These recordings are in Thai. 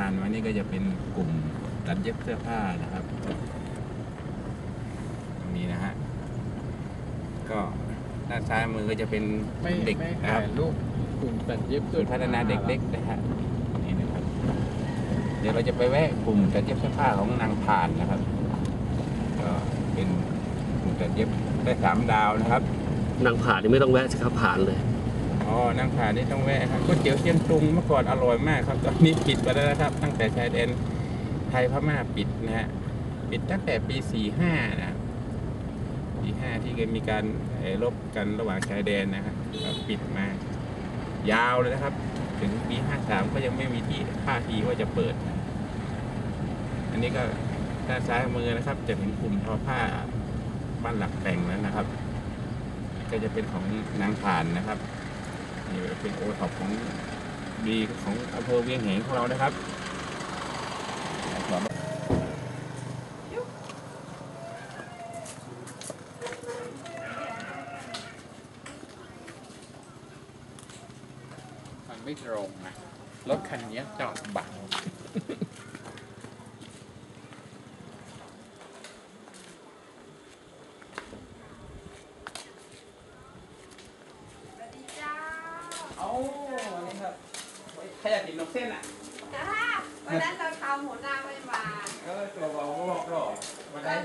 ผ่านมานี่ก็จะเป็นกลุ่มตัดเย็บเสื้อผ้านะครับ ตรงนี้นะฮะ ก็ด้านซ้ายมือก็จะเป็นไม่เด็กไม่นะคถ่ารับยรูปกลุ่มตัดเย็บศูนย์พัฒนาเด็กเล็กนะฮะนี่นะครับ เดี๋ยวเราจะไปแวะกลุ่มตัดเย็บเสื้อผ้าของนางผ่านนะครับ ก็เป็นกลุ่มตัดเย็บได้สามดาวนะครับ นางผ่านนี่ไม่ต้องแวะสิครับผ่านเลย อ๋อนางผ่านี่ต้องแวะครับก๋วยเตี๋ยวเชียงตุงเมื่อก่อนอร่อยมากครับ ตอนนี้ปิดไปแล้วนะครับ ตั้งแต่ชายแดนไทยพม่าปิดนะฮะปิดตั้งแต่ปี 45 นะปี5ที่เคยมีการรบกันระหว่างชายแดนนะครับปิดมายาวเลยนะครับ ถึงปี 53 ก็ยังไม่มีที่ท่าทีว่าจะเปิดนะอันนี้ก็ด้านซ้ายมือนะครับ จะเห็นกลุ่มทอผ้าบ้านหลักแต่งแล้วนะครับ ก็จะเป็นของนางผ่านนะครับ นี่เป็นโอท็อปของดีของอำเภอเวียงแหงของเรานะครับมันไม่ตรงนะรถคันนี้จอดบัง เอาอันนี้ครับขยะติดนกเส้นอะ จ้าวันนั้นเราทำ หัวหน้าไม่มาเออตัวเบาบอกหรอมาตได้อน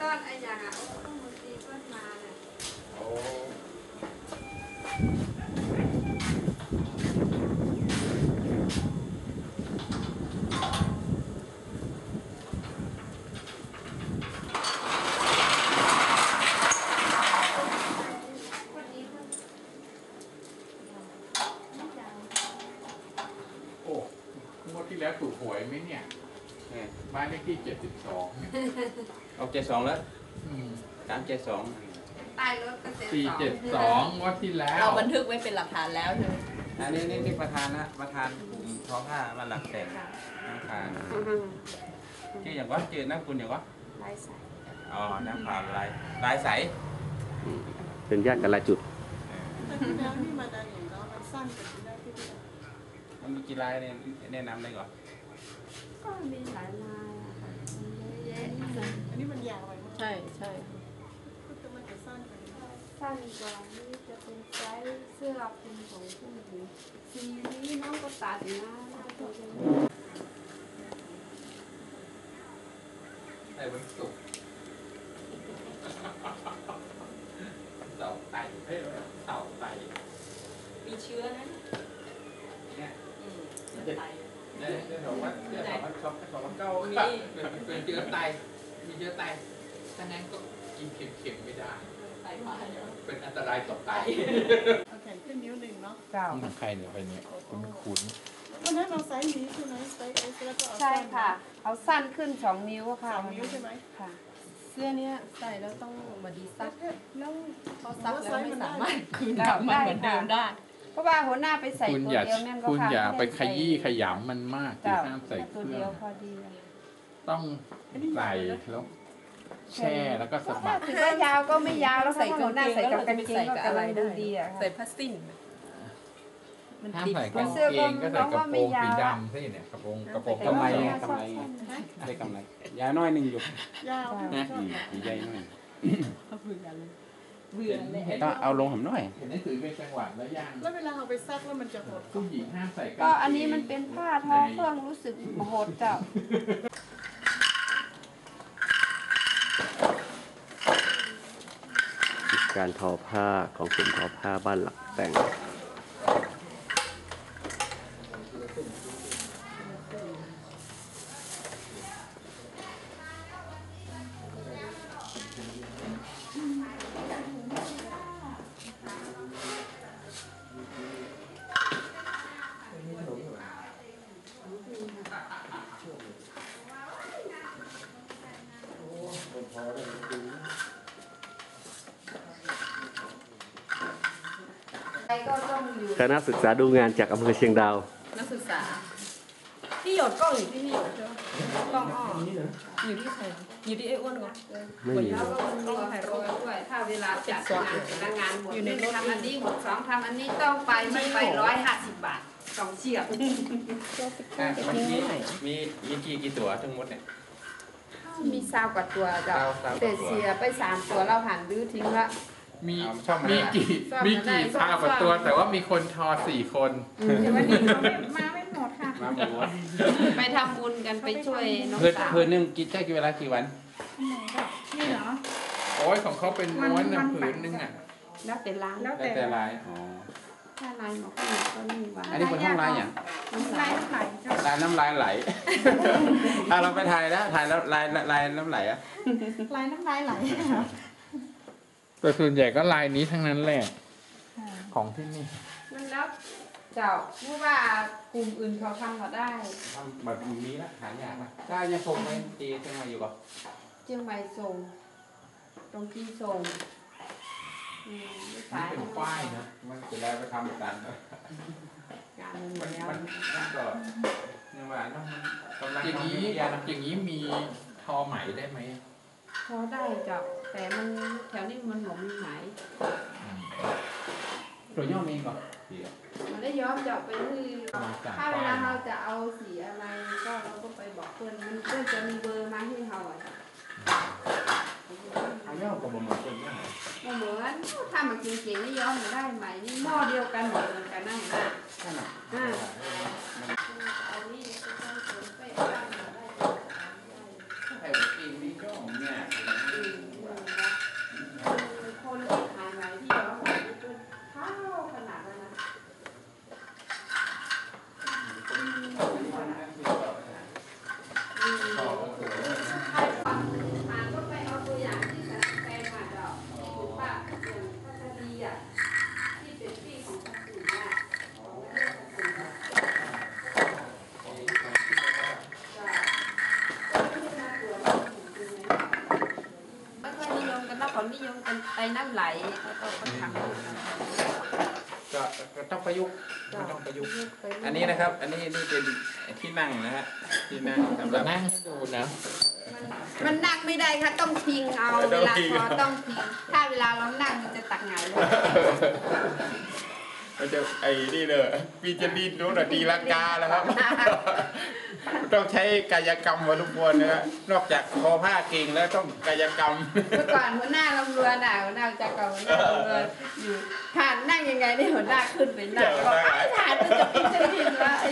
ตอนไอ้อย่างอะโอ้ต้องมือตีเพื่อนมาเนี่ยโอ้คนนี้มัน โอ้งวดที่แล้วถูกหวยไหมเนี่ย เนี่ยบ้านเลขที่72ออกเจ็ดสองแล้วสามเจ็ดสองใต้รถก็เจ็ดสอง472งวดที่แล้วเราบันทึกไว้เป็นหลักฐานแล้วใช่ไหมอันนี้นี่ที่ประธานนะประธานกลุ่มทอผ้ามาหลักแต่งนางผ่านชื่ออย่างวะชื่อนักคุณอย่างวะลายสายอ๋อนางผ่านลายลายใสเป็นญาติกันหลายจุดแต่ที่แล้วนี่มาดันอย่างเรามันสั้นกว่าที่แรกที่ที่แล้วมันมีกี่ลายเนี่ยแนะนำได้ก่อน ก็มีหลายลายอะค่ะมีเยอะแยะอันนี้มันยาวไปมากใช่ใช่ก็จะมันจะสั้นไปสั้นกว่านี่จะเป็นไซส์เสื้อเป็นของผู้หญิงสีนี้น้องก็ตัดนะแล้วก็จะแต่วันศุกร์เสาไต่เฮ้ยเสาไต่มีเชื้อนะเนี่ยอืมเนี่ ยเนี่ยของวัดเนี่ยของวัดช็อปของวัดเก้ามีเป็นเชื้อไตมีเชื้อไตถ้างั้นก็กินเค็มๆไม่ได้ใส่มาเยอะเป็นอันตรายต่อไตเอาแขนขึ้นนิ้วหนึ่งเนาะของใครเนี่ยไปเนี่ยคุ้นคุ้นวันนั้นเราไซส์นี้ใช่ไหมไซส์เอสแล้วก็เอาใช่สั้นค่ะ เอาสั้นขึ้นสองนิ้วสค่ะองนิ้วใช่ไหมค่ะเสื้อเนี้ยใส่แล้วต้องมาดีซักแล้วพอซักแล้วไม่สามารถคืนกลับมาเหมือนเดิมได้เพ ราะว่าหัวหน้าไปใส่คุณตัวอย่าเดียวนั่นก็คุณค่ะอย่าไปม่ด้ขยี้ขยำมันมากที่เจ้าห้ามใส่เคตัวรื่เดีอยวงพอดีเลยต้องใส่แล้วแช่แล้วก็สะบัดถือว่ายาวก็ไม่ยาวแล้วใส่ถ้าหักาวงหน้าเกงใส่แล้วกับเรากาจะงไปเกงใส่ก็กับกำอะไรลังได้ดูดีอะค่ะ ใส่ผ้าสิ้นมันห้ามติดใส่กางเกงก็ใส่กระโปรงสีดำสิเนี่ยกระโปรงกระโปรงกำไรกำไงกำไรไงได้กำไรยาน้อยหนึ่งอยู่ยาวที่ชอบอืมใหญ่หน่อยเบื่อเลย เบื่อเลยต้องเอาลงหำหน่อย เห็นหนังสือเป็นจังหวัดแล้วยังแล้วเวลาเอาไปซักแล้วมันจะหดผู้หญิงห้ามใส่กางเกงก็อันนี้มันเป็นผ้าทอเครื่องรู้สึกโหดเจ้าการทอผ้าของกลุ่มทอผ้าบ้านหลักแต่ง ใครก็ต้องอยู่คณะศึกษาดูงานจากอำเภอเชียงดาว นักศึกษาที่หยดกล้องอยู่ที่นี่หยดใช่ไหมกล้องอ้ออยู่ที่ใครอยู่ที่ไอ้อ้วนเหรอไม่มีแล้วก็มีไข่โรยด้วย ถ้าเวลาจัดงานแต่ละงานหมดอยู่ในรถทำอันนี้หมดสองทำอันนี้ต้องไปไม่ไปร้อยห้าสิบบาทสองเฉียบ อะเมื่อกี้มีมีกี่กี่ตัวทั้งหมดเนี่ย มีซาวกว่าตัวเจ้าซาวซาวกว่าตัว แต่เสียไปสามตัวเราผ่านดื้อทิ้งละ มีเอาช่องมามีได้ กี่ซ่อมมีมาได้กี่ซ่อมภาพกับตัวซ่อมแต่ว่ามีคนทอสี่คน แต่วันนี้เขาไม่มาไม่หมดค่ะ มาหมูไปทำบุญกันไปช่วยน้องเพื่อนสาวเพื่อนหนึงกินได้กี่เวลากี่วัน นี่เหรอ โอ้ยของเขาเป็นม้วนมันนะมัน ผืนนึงอะ แล้วแต่ร้านแล้วได้แต่แต่ลายอ๋อ ถ้าร้านหมอก็ก็นี่ว่าอันนี้เป็นห้องลายอย่างน้ำลาลายยไหลเจ้าลายน้ำลายไหลอะเราไปถ่ายแล้วถ่ายแล้วลายลายน้ำไหลอะลายน้ำลายไหลแต่ส่วนใหญ่ก็ลายนี้ทั้งนั้นแหละของที่นี่มันแล้วเจ้าพูดว่ากลุ่มอื่นเขาทำก็ได้ทำแบบนี้ละหายากนะถ้ายังคงไม่ตีจังมาอยู่ก่อนเจียงใหม่ส่งตรงที่ส่งอื มไม่นี่สายเป็นป้ายนะ มันจะได้ไปทำกันงานมันหมมัดนแล้วมันมันก็ยังว่าเนาะมันกำลังอย่างทำนี้วิทยานะอย่างนี้มีทอไหมได้ไหมพอได้เจ้าแต่มันแถวนี้มันหมมีไหมตัวย่อมีก่อนเดี๋ยวมันได้ย้อมเจาะไปที่มาจากถ้าเวป้าลายเราจะเอาสีอะไรก็เราก็ไปบอกเพื่อนมันเพื่อนจะมีเบอร์มาให้เราอะ เอาย่อกับบะหมี่ตัวย่อ มันเหมือนถ้ามันเก่งๆนี่ย้อมมาได้ไหมนี่หม้อเดียวกันหมดเหมือนกันนะเห็นไหมขนาดอ่าเอานี่จะต้องสวมไปเอาได้มาได้ได้ ไอ้ปีนนี่ก็เนี่ย อืมคนที่ขายไหมที่ย้อมไหมนี่จนเท่าขนาดนั้นนะ ผ่านก็ไปเอาตัวอย่างที่สันแปลงมาดอกที่คุณป้าอย่างพัชรีอะที่เป็นพี่ของพัชรีอะของประเทศพัชรีอะจ้ะก็ไม่ได้น่ากลัวนะจริงๆนะไม่ ค่อยนิยมกันนะเขานิยมกันไตน้ำไหลเขาก็เขาทำกันก็ก็ต้องประยุกต์มันต้องประยุกต์ อันนี้นะครับ อันนี้นี่เป็นที่นั่งนะฮะ ที่นั่งสำหรับนั่งให้ดูนะ มันนั่งไม่ได้ค่ะต้องพิงเอาต้เวองลาพิงพอต้องพิง ถ้าเวลาเรานั่งมันจะตักหงายเลย มันจะไอ้นี่เลยปีจะดีโน่นนะดีลังกาแล้วครับ ต้องใช้กายกรรมวะทุกคนนะฮะนอกจากคอผ้าเก่งแล้วต้องกายกรรม เมื่อก่อนหัวหน้าลำรวนอะหัวหน้าจากเก่าหัวหน้าลำรวนอยู่ผ่านนั่งยังไงนี่หัวหน้าขึ้นไปนั่งบอกไอ้ผ่านมันจะกินจะกินวะไอ้